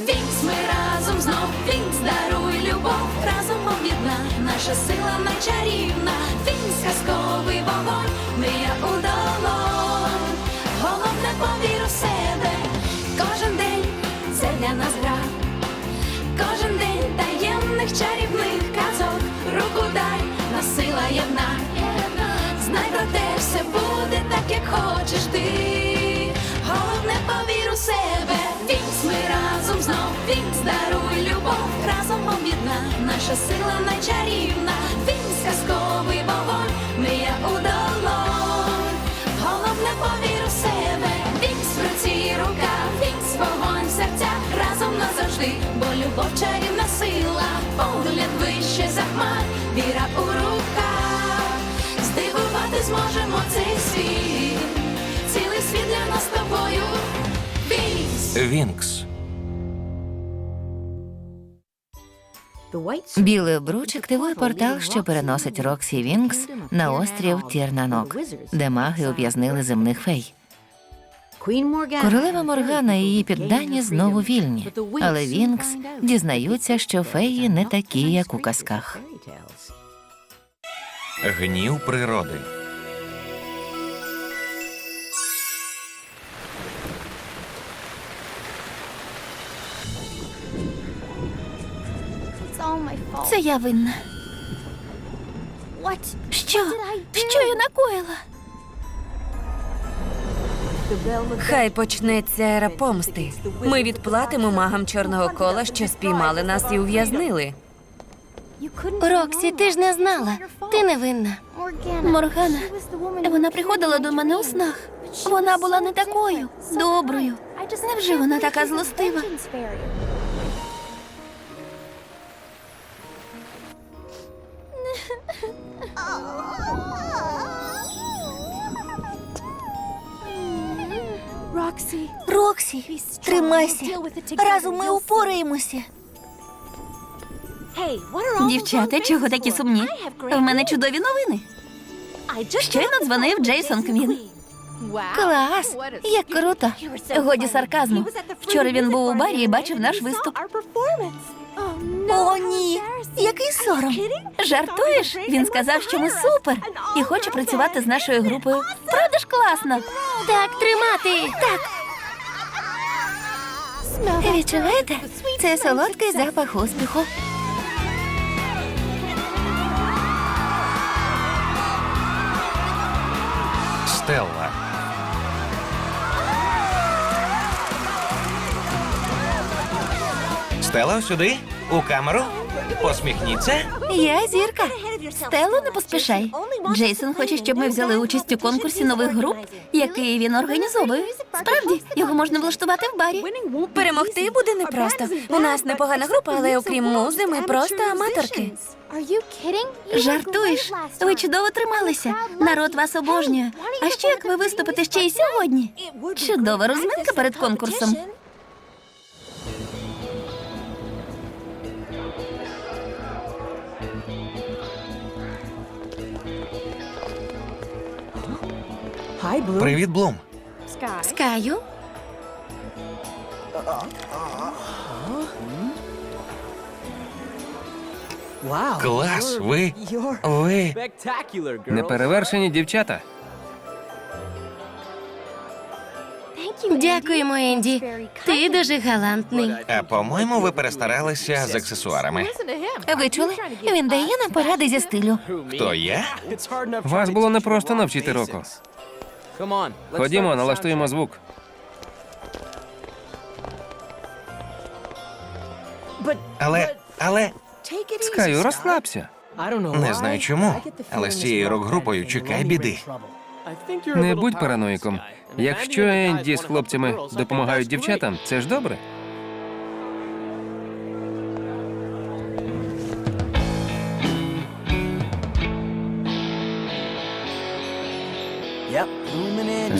Вінкс, ми разом знов, Вінкс, даруй любов, разом об'єдна, наша сила найчарівна, Вінкс, казковий вогонь, мрія у долонь. Головне повір у себе, кожен день це для нас гра. Кожен день таємних чарівних казок, руку дай, нас сила єдна. Знай про те, все буде так, як хочеш ти. Головне повір у себе. Ми знов. Вінкс, даруй любов, разом об'єдна. Наша сила найчарівна. Вінкс, казковий вогонь, мрія у долонь. Головне повір у себе. Вінкс в руці рука, Вінкс вогонь в серцях разом назавжди, бо любов чарівна сила, погляд вище за хмар, віра у руках, здивувати зможемо цей світ, цілий світ для нас тобою. Вінкс. Вінкс. Білий обруч активує портал, що переносить Роксі Вінкс на острів Тірнанок, де маги ув'язнили земних фей. Королева Моргана і її піддані знову вільні, але Вінкс дізнаються, що феї не такі, як у казках. Гнів природи. Це я винна. Що? Що я накоїла? Хай почнеться ера помсти. Ми відплатимо магам чорного кола, що спіймали нас і ув'язнили. Роксі, ти ж не знала. Ти не винна. Моргана, вона приходила до мене у снах. Вона була не такою доброю. Невже вона така злостива? Роксі, тримайся. Разом ми упораємося. Дівчата, чого такі сумні? В мене чудові новини. Щойно дзвонив Джейсон Кмін. Клас! Як круто! Годі сарказму. Вчора він був у барі і бачив наш виступ. О, ні! Який сором! Жартуєш? Він сказав, що ми супер і хоче працювати з нашою групою. Правда ж класно? Так, тримати! Так. Відчуваєте? Це солодкий запах успіху. Стелла. Стелла, сюди, у камеру. Посміхніться. Я зірка. Стелу не поспішай. Джейсон хоче, щоб ми взяли участь у конкурсі нових груп, який він організовує. Справді, його можна влаштувати в барі. Перемогти буде непросто. У нас непогана група, але окрім музи, ми просто аматорки. Жартуєш? Ви чудово трималися. Народ вас обожнює. А що як ви виступите ще й сьогодні? Чудова розминка перед конкурсом. Привіт, Блум. Скаю? Клас, ви. Ви. Неперевершені дівчата. Дякуємо, Енді. Ти дуже галантний. А по-моєму, ви перестаралися з аксесуарами. Ви чули? Він дає нам поради зі стилю. Хто я? Вас було непросто навчити року. Ходімо, налаштуємо звук. Але. Але. Скаю, розслабся. Не знаю чому, але з цією рок-групою чекай біди. Не будь параноїком. Якщо Енді з хлопцями допомагають дівчатам, це ж добре.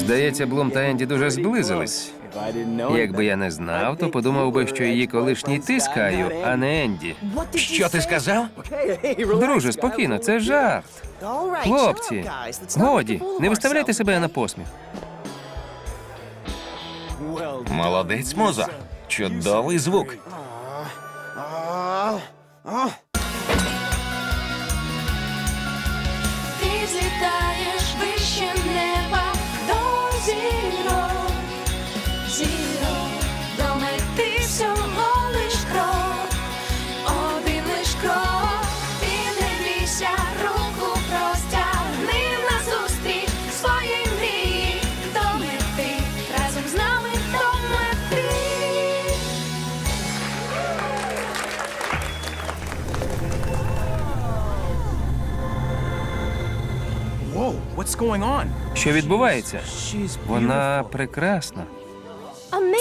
Здається, Блум та Енді дуже зблизились. Якби я не знав, то подумав би, що її колишній ти Скаю, а не Енді. Що ти сказав? Друже, спокійно, це жарт. Хлопці, годі, не виставляйте себе на посміх. Молодець, муза. Чудовий звук. Що відбувається? Вона прекрасна.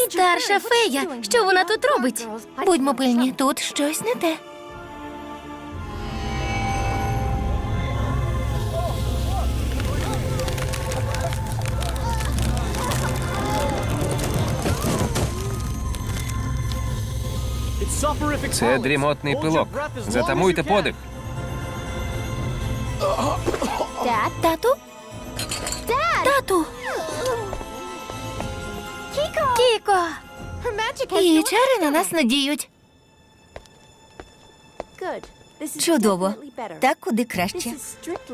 Старша фея, що вона тут робить? Будьмо пильні, тут щось не те. Це дрімотний пилок. Затамуйте подих. Тату? Тату! Кіко! Її чари на нас не діють. Чудово. Так куди краще.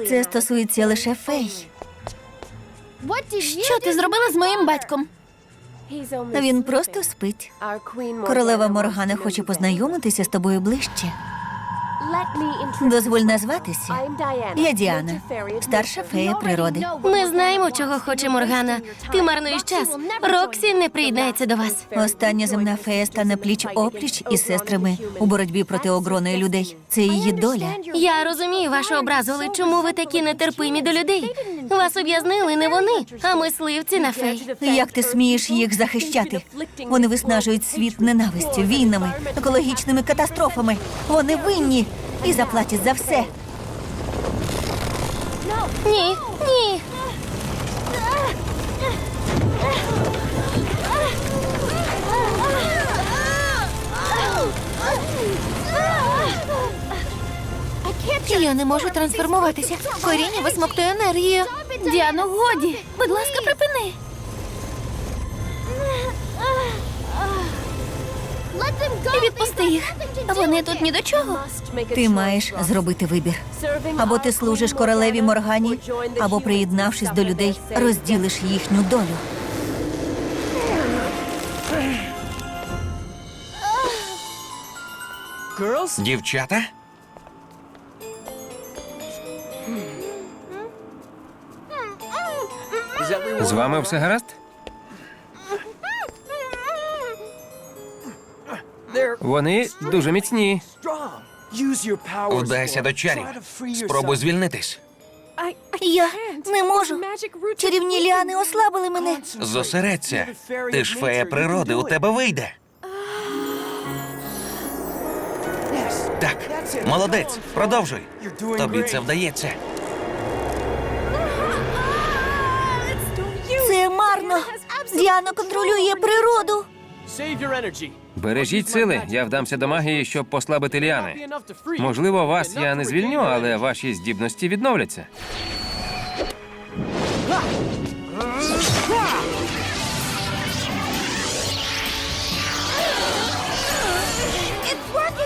Це стосується лише фей. Що ти зробила з моїм батьком? Він просто спить. Королева Моргана хоче познайомитися з тобою ближче. Дозволь назватися. Я Діана, старша фея природи. Ми знаємо, чого хоче Моргана. Ти марнуєш час. Роксі не приєднається до вас. Остання земна фея стане пліч опліч із сестрами у боротьбі проти огроної людей. Це її доля. Я розумію вашу образу, але чому ви такі нетерпимі до людей? Вас ув'язнили не вони, а мисливці на фей. Як ти смієш їх захищати? Вони виснажують світ ненавистю, війнами, екологічними катастрофами. Вони винні і заплатять за все. Ні, ні. Я не можу трансформуватися. Коріння висмоктує енергію. Діано, годі. Будь ласка, припини. Відпусти їх. Вони тут ні до чого. Ти маєш зробити вибір. Або ти служиш королеві Моргані, або приєднавшись до людей, розділиш їхню долю. Дівчата? З вами все гаразд? Вони дуже міцні. Вдайся до чарів. Спробуй звільнитись. Я не можу. Чарівні ліани ослабили мене. Зосередься. Ти ж фея природи, у тебе вийде. Так, молодець, продовжуй. Тобі це вдається. Це марно. Діана контролює природу. Save your energy. Бережіть сили, я вдамся до магії, щоб послабити ліани. Можливо, вас я не звільню, але ваші здібності відновляться.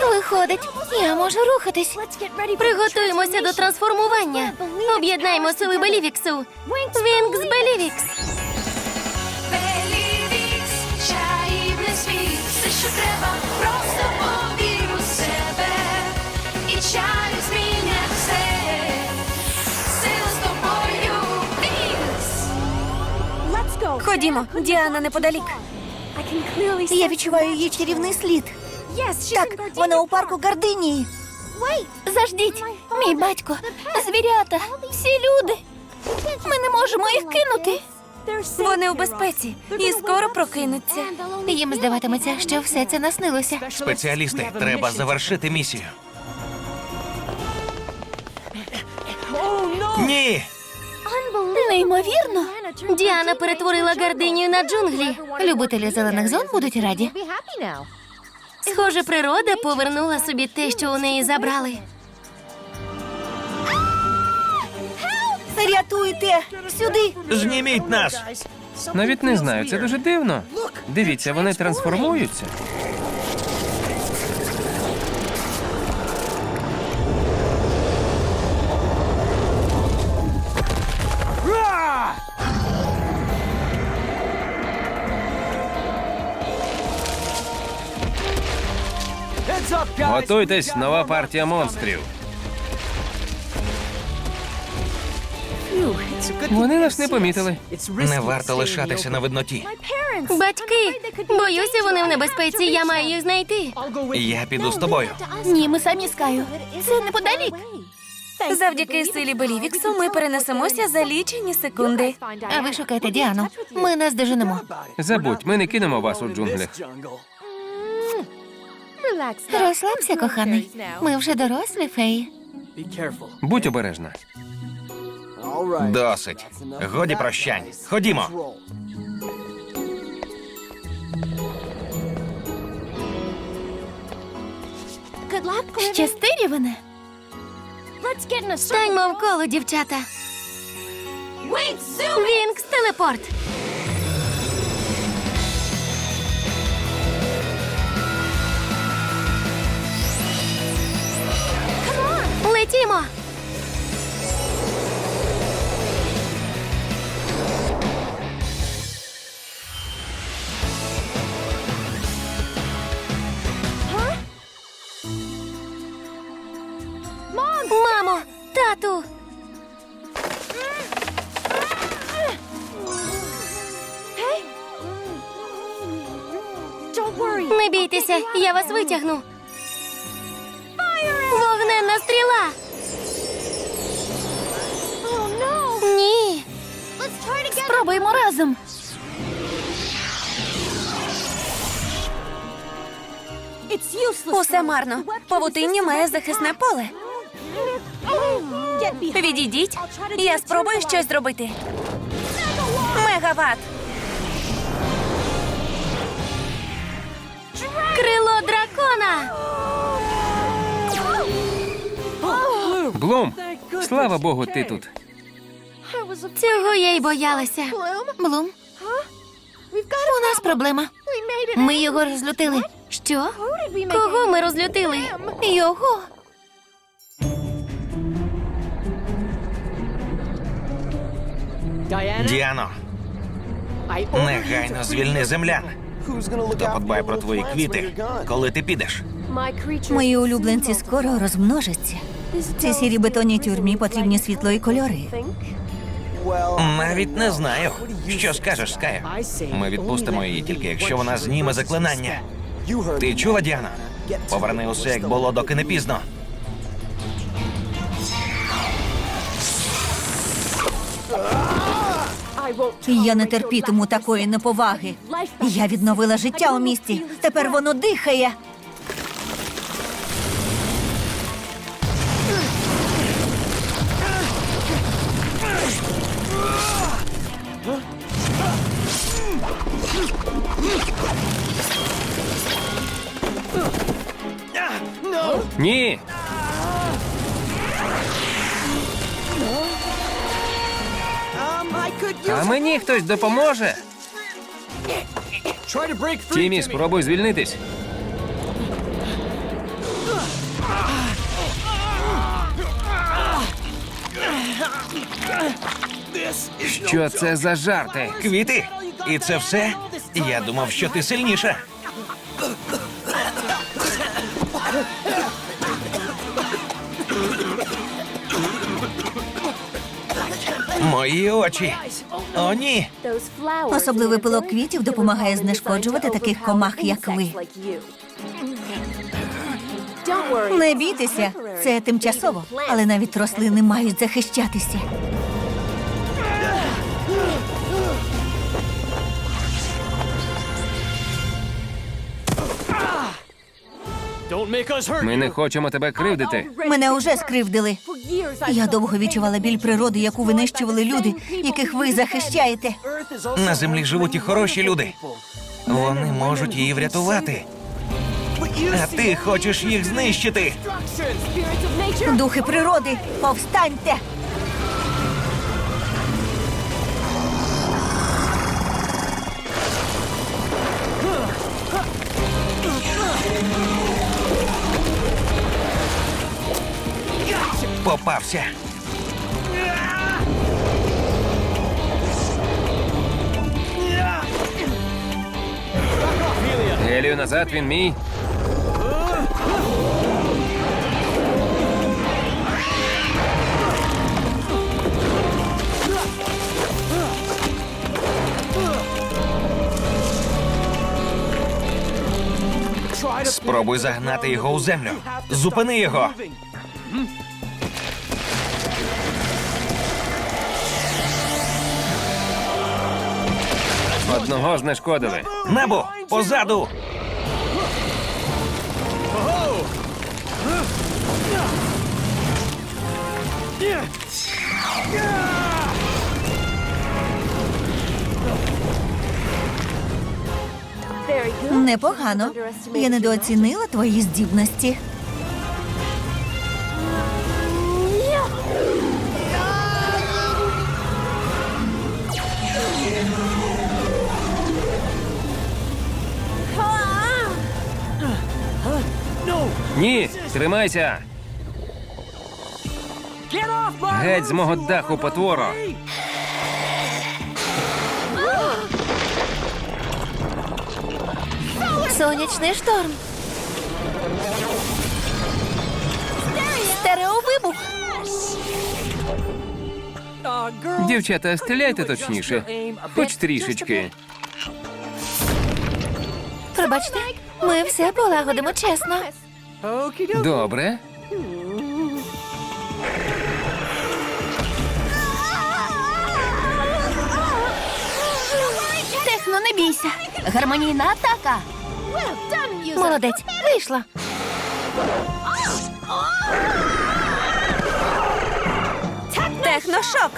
Виходить, я можу рухатись. Приготуємося до трансформування. Об'єднаємо сили Белівіксу. Вінкс Белівікс. Белівікс, Ходімо, Діана неподалік. Я відчуваю її чарівний слід. Так, вона у парку Гардинії. Заждіть, мій батько, звірята, всі люди. Ми не можемо їх кинути. Вони у безпеці і скоро прокинуться. Їм здаватиметься, що все це наснилося. Спеціалісти, треба завершити місію. Ні! Неймовірно. Діана перетворила гардинію на джунглі. Любителі зелених зон будуть раді. Схоже, природа повернула собі те, що у неї забрали. Рятуйте! Сюди! Зніміть нас! Навіть не знаю, це дуже дивно. Дивіться, вони трансформуються. Готуйтесь, нова партія монстрів. Вони нас не помітили. Не варто лишатися на видноті. Батьки, боюся, вони в небезпеці. Я маю їх знайти. Я піду з тобою. Ні, ми самі з Каю. Це неподалік. Завдяки силі Белівіксу ми перенесемося за лічені секунди. А ви шукайте Діану. Ми нас доженемо. Забудь, ми не кинемо вас у джунглях. Розслабся, коханий. Ми вже дорослі феї. Будь обережна. Досить. Годі прощань. Ходімо. Щасти, Рівене. Станьмо в коло, дівчата. Вінкс телепорт. Я вас витягну. Вогненна стріла. Ні. Спробуємо разом. Усе марно. Павутиння має захисне поле. Відійдіть. Я спробую щось зробити. Мегаватт. Дракона. Блум, слава Богу, ти тут. Цього я й боялася. Блум. У нас проблема. Ми його розлютили. Що? Кого ми розлютили? Його. Діано, негайно звільни землян. Хто подбає про твої квіти, коли ти підеш? Мої улюбленці скоро розмножаться. Цій сірій бетонній тюрмі потрібні світло і кольори. Навіть не знаю. Що скажеш, Ская? Ми відпустимо її тільки, якщо вона зніме заклинання. Ти чула, Діана? Поверни усе, як було, доки не пізно. Я не терпітиму такої неповаги. Я відновила життя у місті. Тепер воно дихає. Ні. А мені хтось допоможе. Тімі, спробуй звільнитись. Що це за жарти? Квіти? І це все? Я думав, що ти сильніша. Мої очі. О, ні. Особливий пилок квітів допомагає знешкоджувати таких комах, як ви. Не бійтеся, це тимчасово, але навіть рослини мають захищатися. Ми не хочемо тебе кривдити. Мене уже скривдили. Я довго відчувала біль природи, яку винищували люди, яких ви захищаєте. На землі живуть і хороші люди. Вони можуть її врятувати. А ти хочеш їх знищити. Духи природи, повстаньте! Попався. Гелію назад, він мій. Спробуй загнати його у землю. Зупини його. Одного знешкодили. Небо, позаду. Непогано. Я недооцінила твої здібності. Ні, тримайся. Геть з мого даху, потворо. Сонячний шторм. Стереовибух. Дівчата, стріляйте точніше. Хоч трішечки. Пробачте, ми все полагодимо чесно. Добре. Техно, не бійся. Гармонійна атака. Молодець, вийшла. Техношок.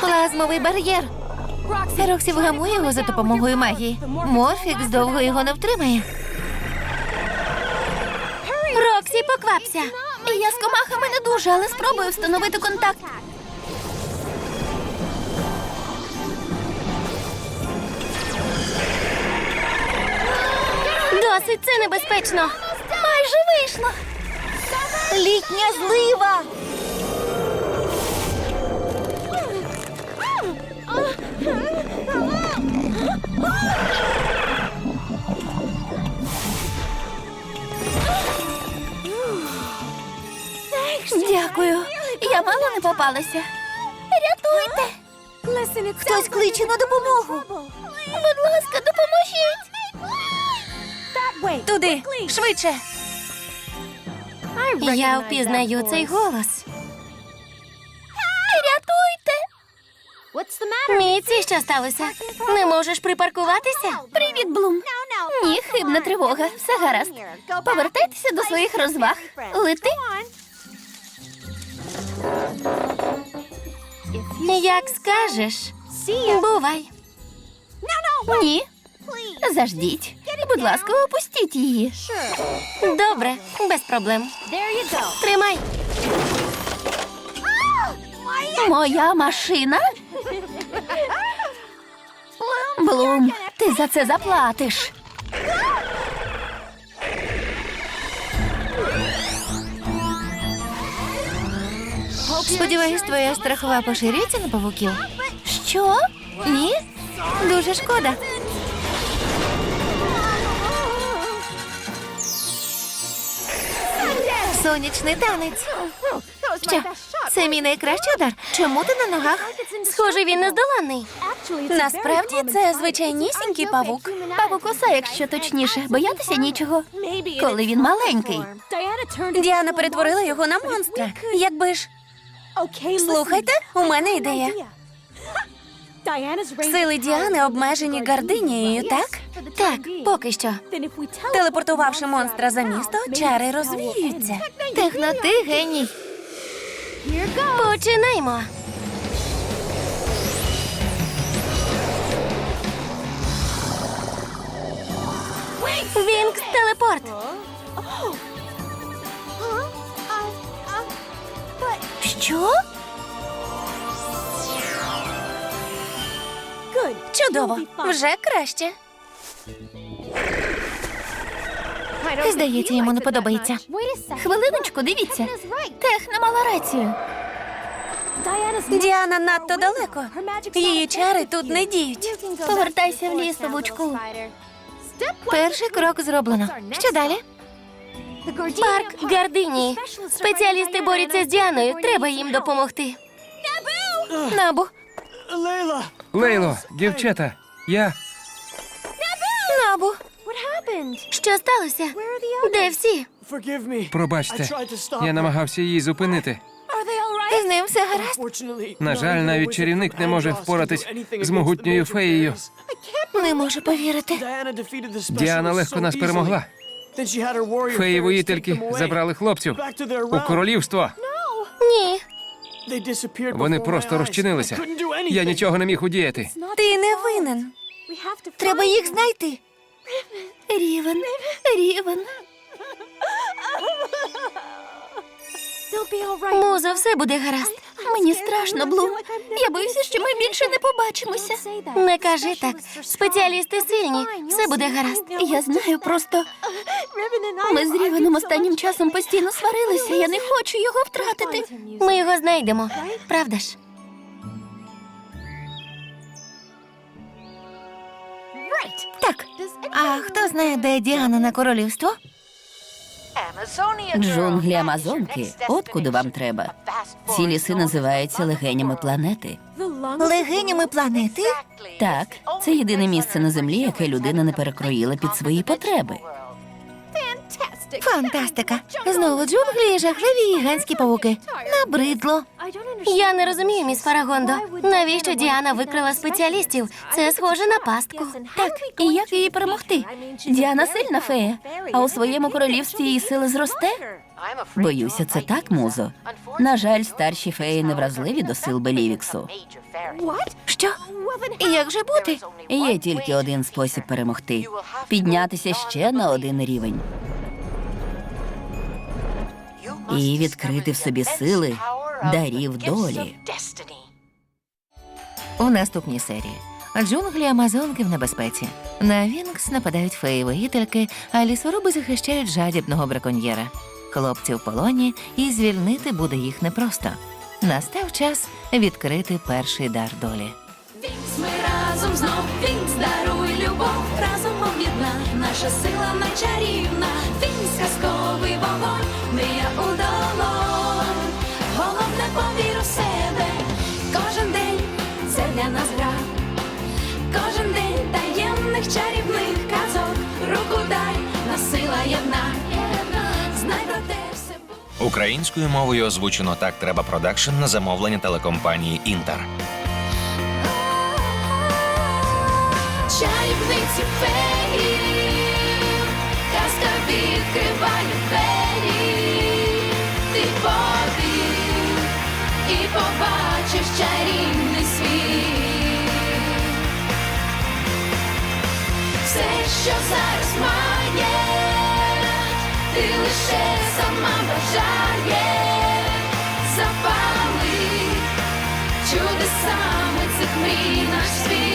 Плазмовий бар'єр. Роксі вгамує його за допомогою магії. Морфікс довго його не втримає. Роксі, поквапся. Я з комахами не дуже, але спробую встановити контакт. Досить, це небезпечно. Майже вийшло. Літня злива. Я мало не попалася. Рятуйте. Хтось кличе на допомогу. Будь ласка, допоможіть. Туди, швидше. Я впізнаю цей голос. Рятуйте. Міці, що сталося? Не можеш припаркуватися? Привіт, Блум. Ні, хибна тривога. Все гаразд. Повертайтеся до своїх розваг. Лети. Як скажеш. Бувай. Ні. Заждіть. Будь ласка, опустіть її. Добре, без проблем. Тримай. Моя машина? Блум, ти за це заплатиш. Сподіваюсь, твоя страхова поширюється на павуків. Що? Ні? Дуже шкода. Сонячний танець. Що? Це мій найкращий удар. Чому ти на ногах? Схоже, він нездоланний. Насправді це звичайнісінький павук. Павукоса, якщо точніше, боятися нічого. Коли він маленький. Діана перетворила його на монстра. Якби ж. Слухайте, у мене ідея. Сили Діани обмежені гардинією, так? Так, поки що. Телепортувавши монстра за місто, чари розвіються. Техно, ти геній. Починаймо. Вінкс телепорт. Що? Чудово, вже краще. Здається, йому не подобається. Хвилиночку, дивіться. Тех не мала рацію. Діана надто далеко. Її чари тут не діють. Повертайся в ліс, павучку. Перший крок зроблено. Що далі? Парк Гардинії. Спеціалісти борються з Діаною. Треба їм допомогти. Набу, Layla. Лейло, дівчата, я. набу. Що сталося? Де всі? Пробачте. Я намагався її зупинити. З ним все гаразд. На жаль, навіть чарівник не може впоратись з могутньою феєю. Не можу повірити. Діана легко нас перемогла. Феї воїтельки забрали хлопців у королівство. Ні. Вони просто розчинилися. Я нічого не міг удіяти. Ти не винен. Треба їх знайти. Рівен. Рівен. Музо, все буде гаразд. Мені страшно, Блум. Я боюся, що ми більше не побачимося. Не кажи так. Спеціалісти сильні. Все буде гаразд. Я знаю, просто ми з Рівеном останнім часом постійно сварилися. Я не хочу його втратити. Ми його знайдемо. Правда ж? Так. А хто знає, де Діана на королівство? Джунглі Амазонки, от куди вам треба. Ці ліси називаються легенями планети. Легенями планети? Так, це єдине місце на землі, яке людина не перекроїла під свої потреби. Фантастика. Знову джунглі і жахливі гігантські павуки. Набридло. Я не розумію, міс Фарагондо. Навіщо Діана викрила спеціалістів? Це схоже на пастку. Так, і як її перемогти? Діана сильна фея, а у своєму королівстві її сили зросте? Боюся, це так, музо. На жаль, старші феї не вразливі до сил Белівіксу. Що? І як же бути? Є тільки один спосіб перемогти піднятися ще на один рівень. І відкрити в собі сили дарів долі. У наступній серії. Джунглі Амазонки в небезпеці. На Вінкс нападають феї воїтельки, а лісоруби захищають жадібного браконьєра. Хлопці в полоні, і звільнити буде їх непросто. Настав час відкрити перший дар долі. Вінкс, ми разом знов Вінкс, даруй любов, разом об'єдна, наша сила найчарівна, Вінкс, казковий вогонь, у долонь. Головне повір у себе, кожен день це для нас гра. Кожен день таємних чарівних казок, руку дай, нас сила єдна. Знай про те все буде. Українською мовою озвучено так треба продакшн на замовлення телекомпанії Інтер. Чарівниці феї, Все, що зараз має, ти лише сама бажає, запали чудесами цих мрій наш світ.